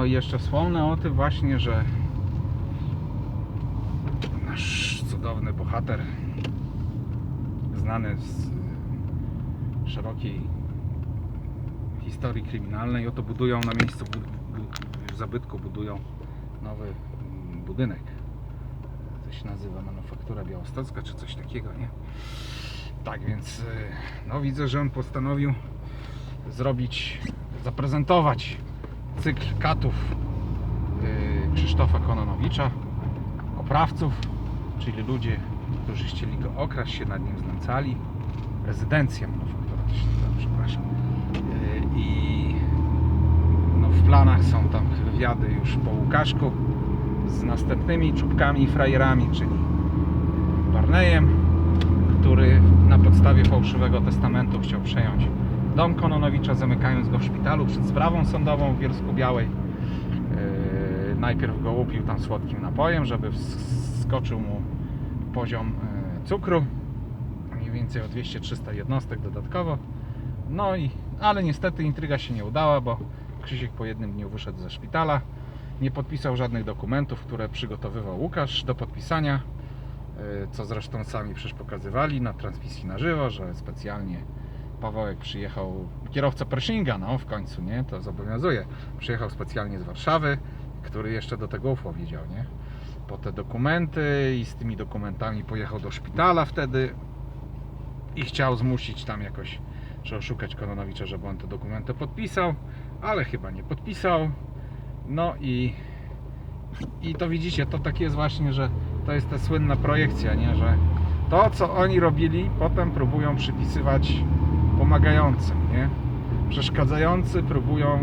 No i jeszcze wspomnę o tym właśnie, że nasz cudowny bohater, znany z szerokiej historii kryminalnej, oto budują na miejscu bu- bu- zabytku budują nowy budynek. To się nazywa Manufaktura Białostocka czy coś takiego, nie? Tak więc y, no widzę, że on postanowił zrobić, zaprezentować cykl katów y, Krzysztofa Kononowicza, oprawców, czyli ludzie, którzy chcieli go okraść, się nad nim znęcali. Rezydencja manufaktura, to się nazywa, przepraszam. Y, I no, w planach są tam wywiady już po Łukaszku z następnymi czubkami i frajerami, czyli Barneyem, który na podstawie fałszywego testamentu chciał przejąć dom Kononowicza, zamykając go w szpitalu przed sprawą sądową w Bielsku Białej. Yy, najpierw go upił tam słodkim napojem, żeby wskoczył mu poziom yy, cukru, mniej więcej o 200-300 jednostek dodatkowo. No i, ale niestety intryga się nie udała, bo Krzysiek po jednym dniu wyszedł ze szpitala. Nie podpisał żadnych dokumentów, które przygotowywał Łukasz do podpisania, yy, co zresztą sami przecież pokazywali na transmisji na żywo, że specjalnie Pawełek przyjechał, kierowca Pershinga, no w końcu, nie? To zobowiązuje. Przyjechał specjalnie z Warszawy, który jeszcze do tego UFO wiedział, nie? Po te dokumenty i z tymi dokumentami pojechał do szpitala wtedy i chciał zmusić tam jakoś, czy oszukać Kononowicza, żeby on te dokumenty podpisał, ale chyba nie podpisał. No i i to widzicie, to tak jest właśnie, że to jest ta słynna projekcja, nie? Że to, co oni robili, potem próbują przypisywać pomagającym, nie? Przeszkadzający próbują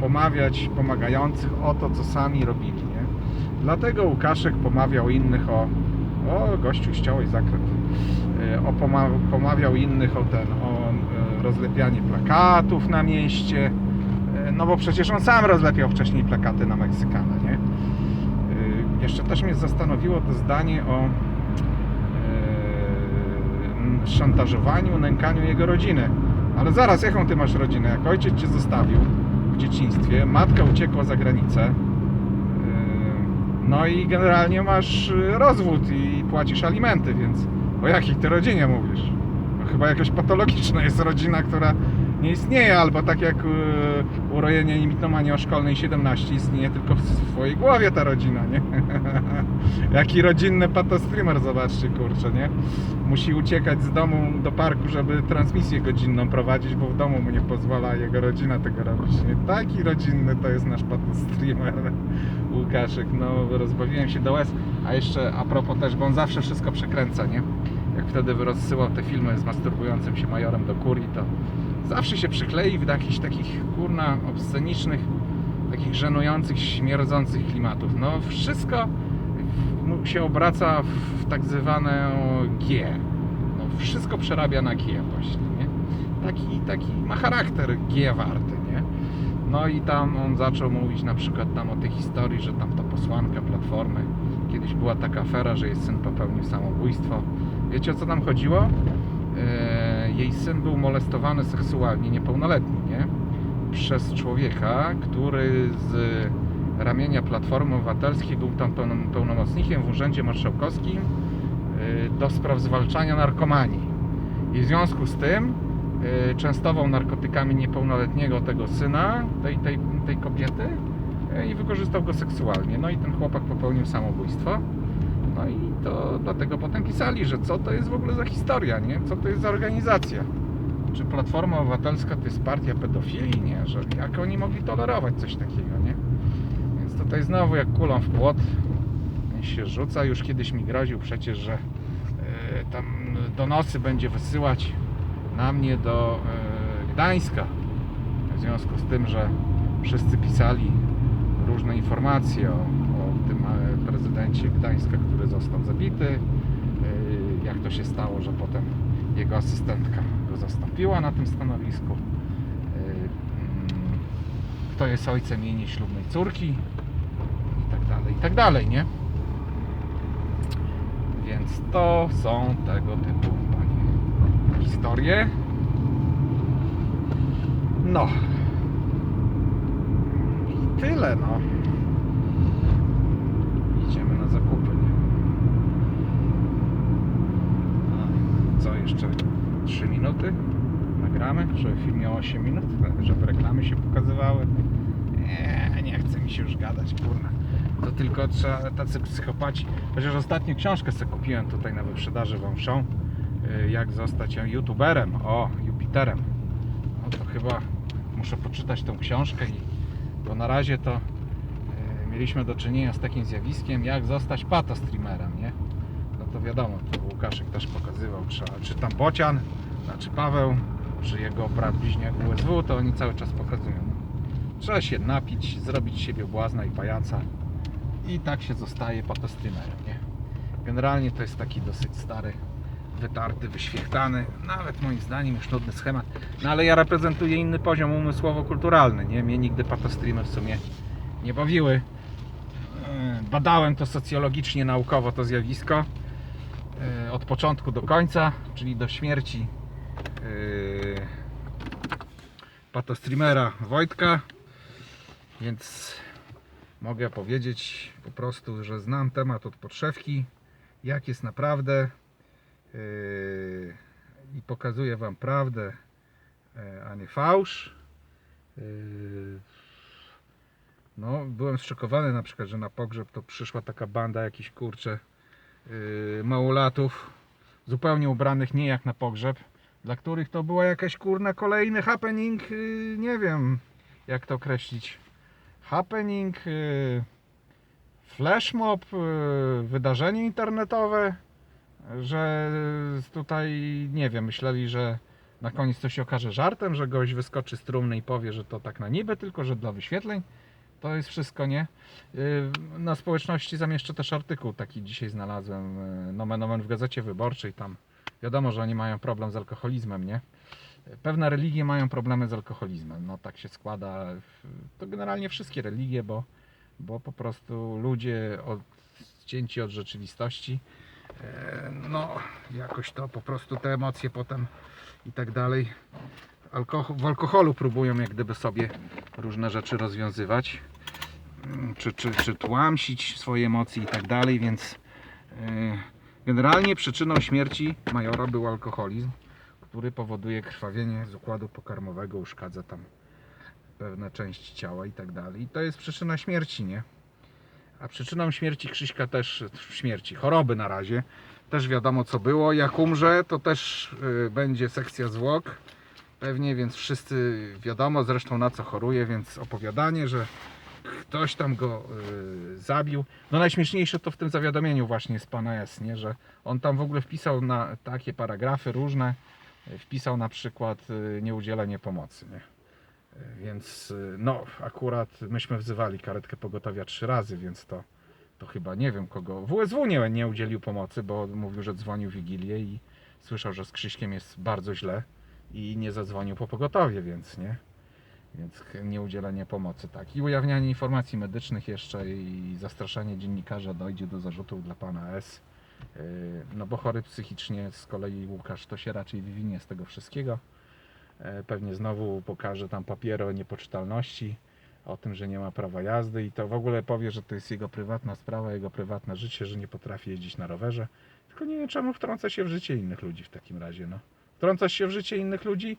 pomawiać pomagających o to, co sami robili, nie? Dlatego Łukaszek pomawiał innych o o, gościu ściąłeś zakręt. E, O, poma- pomawiał innych o ten, o e, rozlepianie plakatów na mieście. E, No bo przecież on sam rozlepiał wcześniej plakaty na Meksykana, nie? Jeszcze też mnie zastanowiło to zdanie o szantażowaniu, nękaniu jego rodziny. Ale zaraz, jaką ty masz rodzinę? Jak ojciec cię zostawił w dzieciństwie, matka uciekła za granicę, yy, no i generalnie masz yy, rozwód i płacisz alimenty, więc o jakiej ty rodzinie mówisz? No, chyba jakaś patologiczna jest rodzina, która nie istnieje, albo tak jak yy, urojenie i o szkolnej 17 istnieje tylko w swojej głowie ta rodzina, nie? Jaki rodzinny patostreamer, zobaczcie, kurczę, nie? Musi uciekać z domu do parku, żeby transmisję godzinną prowadzić, bo w domu mu nie pozwala jego rodzina tego robić, nie? Taki rodzinny to jest nasz patostreamer, Łukaszek, no rozbawiłem się do łez, a jeszcze a propos też, bo on zawsze wszystko przekręca, nie? Jak wtedy rozsyłał te filmy z masturbującym się majorem do kurii, to zawsze się przyklei do jakichś takich, kurna, obscenicznych, takich żenujących, śmierdzących klimatów. No wszystko się obraca w tak zwane G. No, wszystko przerabia na G właśnie, nie? Taki, taki ma charakter G warty, nie? No i tam on zaczął mówić na przykład tam o tej historii, że tam ta posłanka Platformy, kiedyś była taka afera, że jej syn popełnił samobójstwo. Wiecie o co tam chodziło? Eee, jej syn był molestowany seksualnie, niepełnoletni, nie? Przez człowieka, który z ramienia Platformy Obywatelskiej był tam pełnom- pełnomocnikiem w Urzędzie Marszałkowskim y, do spraw zwalczania narkomanii. I w związku z tym y, częstował narkotykami niepełnoletniego tego syna, tej, tej, tej kobiety y, i wykorzystał go seksualnie. No i ten chłopak popełnił samobójstwo. No i to dlatego potem pisali, że co to jest w ogóle za historia, nie? Co to jest za organizacja? Czy Platforma Obywatelska to jest partia pedofilii? Nie, że jak oni mogli tolerować coś takiego, nie? Więc tutaj znowu jak kulą w płot się rzuca. Już kiedyś mi groził przecież, że e, tam donosy będzie wysyłać na mnie do e, Gdańska. W związku z tym, że wszyscy pisali różne informacje o, o tym e, prezydencie Gdańska, który został zabity. e, Jak to się stało, że potem jego asystentka go zastąpiła na tym stanowisku. E, mm, Kto jest ojcem jej nieślubnej córki i tak dalej, i tak dalej, nie? Więc to są tego typu panie historie. No. I tyle, no. Idziemy na zakupy, nie? A, co jeszcze? 3 minuty? Nagramy? Żeby film miał 8 minut? Żeby reklamy się pokazywały? Nie, nie chce mi się już gadać, kurna. To tylko trzeba, tacy psychopaci. Chociaż ostatnio książkę sobie kupiłem tutaj na wyprzedaży wąszą. Y, Jak zostać youtuberem. O, Jupiterem. No to chyba muszę poczytać tą książkę i bo na razie to y, mieliśmy do czynienia z takim zjawiskiem jak zostać patostreamerem, nie? To wiadomo, to Łukaszek też pokazywał, trzeba, czy tam Bocian, znaczy Paweł, czy jego brat bliźniak USW, to oni cały czas pokazują. Trzeba się napić, zrobić siebie błazna i pajaca i tak się zostaje patostreamerem, nie? Generalnie to jest taki dosyć stary, wytarty, wyświechtany, nawet moim zdaniem już nudny schemat. No ale ja reprezentuję inny poziom umysłowo-kulturalny, nie? Mnie nigdy patostreamy w sumie nie bawiły. Badałem to socjologicznie, naukowo to zjawisko od początku do końca, czyli do śmierci yy, patostreamera Wojtka, więc mogę powiedzieć po prostu, że znam temat od podszewki, jak jest naprawdę yy, i pokazuję Wam prawdę, a nie fałsz. No, byłem zszokowany na przykład, że na pogrzeb to przyszła taka banda jakichś kurcze małolatów, zupełnie ubranych nie jak na pogrzeb, dla których to była jakaś kurna kolejny happening, yy, nie wiem jak to określić. Happening, yy, flashmob, yy, wydarzenie internetowe, że tutaj nie wiem, myśleli, że na koniec to się okaże żartem, że gość wyskoczy z trumny i powie, że to tak na niby, tylko że dla wyświetleń. To jest wszystko, nie? Yy, Na społeczności zamieszczę też artykuł taki dzisiaj znalazłem, yy, nomen omen w Gazecie Wyborczej, tam wiadomo, że oni mają problem z alkoholizmem, nie? Pewne religie mają problemy z alkoholizmem, no tak się składa, to generalnie wszystkie religie, bo, bo po prostu ludzie odcięci od rzeczywistości, e, no jakoś to po prostu te emocje potem i tak dalej, w alkoholu próbują jak gdyby sobie różne rzeczy rozwiązywać, Mm, czy, czy, czy tłamsić swoje emocje i tak dalej, więc e, generalnie przyczyną śmierci majora był alkoholizm, który powoduje krwawienie z układu pokarmowego, uszkadza tam pewne części ciała i tak dalej. I to jest przyczyna śmierci, nie? A przyczyną śmierci Krzyśka też, śmierci, choroby na razie, też wiadomo co było. Jak umrze, to też y, będzie sekcja zwłok. Pewnie, więc wszyscy wiadomo zresztą na co choruje, więc opowiadanie, że ktoś tam go y, zabił. No najśmieszniejsze to w tym zawiadomieniu właśnie z pana S, nie? że on tam w ogóle wpisał na takie paragrafy różne, y, wpisał na przykład y, nieudzielenie pomocy, nie? Y, Więc y, no akurat myśmy wzywali karetkę pogotowia trzy razy, więc to, to chyba nie wiem kogo. WSW nie, nie udzielił pomocy, bo mówił, że dzwonił w Wigilię i słyszał, że z Krzyśkiem jest bardzo źle i nie zadzwonił po pogotowie, więc nie. Więc nieudzielenie pomocy, tak. I ujawnianie informacji medycznych jeszcze i zastraszanie dziennikarza dojdzie do zarzutów dla pana S. Yy, No bo chory psychicznie z kolei Łukasz to się raczej wywinie z tego wszystkiego. E, Pewnie znowu pokaże tam papiero o niepoczytalności, o tym, że nie ma prawa jazdy i to w ogóle powie, że to jest jego prywatna sprawa, jego prywatne życie, że nie potrafi jeździć na rowerze. Tylko nie wiem czemu wtrąca się w życie innych ludzi w takim razie, no. Wtrącasz się w życie innych ludzi?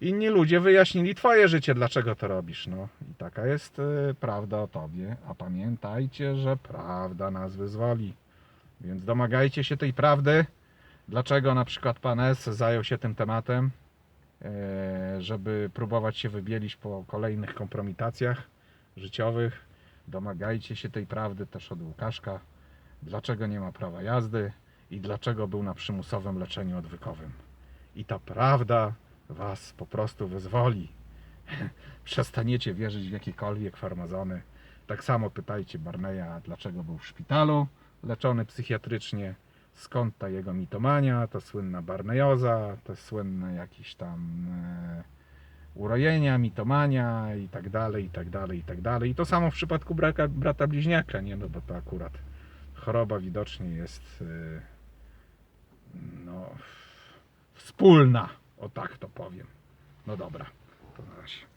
Inni ludzie wyjaśnili twoje życie, dlaczego to robisz, no. I taka jest e, prawda o tobie, a pamiętajcie, że prawda nas wyzwoli. Więc domagajcie się tej prawdy. Dlaczego na przykład pan S zajął się tym tematem? e, żeby próbować się wybielić po kolejnych kompromitacjach życiowych. Domagajcie się tej prawdy też od Łukaszka. Dlaczego nie ma prawa jazdy i dlaczego był na przymusowym leczeniu odwykowym. I ta prawda was po prostu wyzwoli. Przestaniecie wierzyć w jakiekolwiek farmazony. Tak samo pytajcie Barneya, dlaczego był w szpitalu leczony psychiatrycznie skąd ta jego mitomania, ta słynna barnejoza, te słynne jakieś tam e, urojenia, mitomania i tak dalej, i tak dalej, i tak dalej. I to samo w przypadku braka, brata bliźniaka, nie? No bo to akurat choroba widocznie jest e, no, wspólna, o tak to powiem. No dobra, to na razie.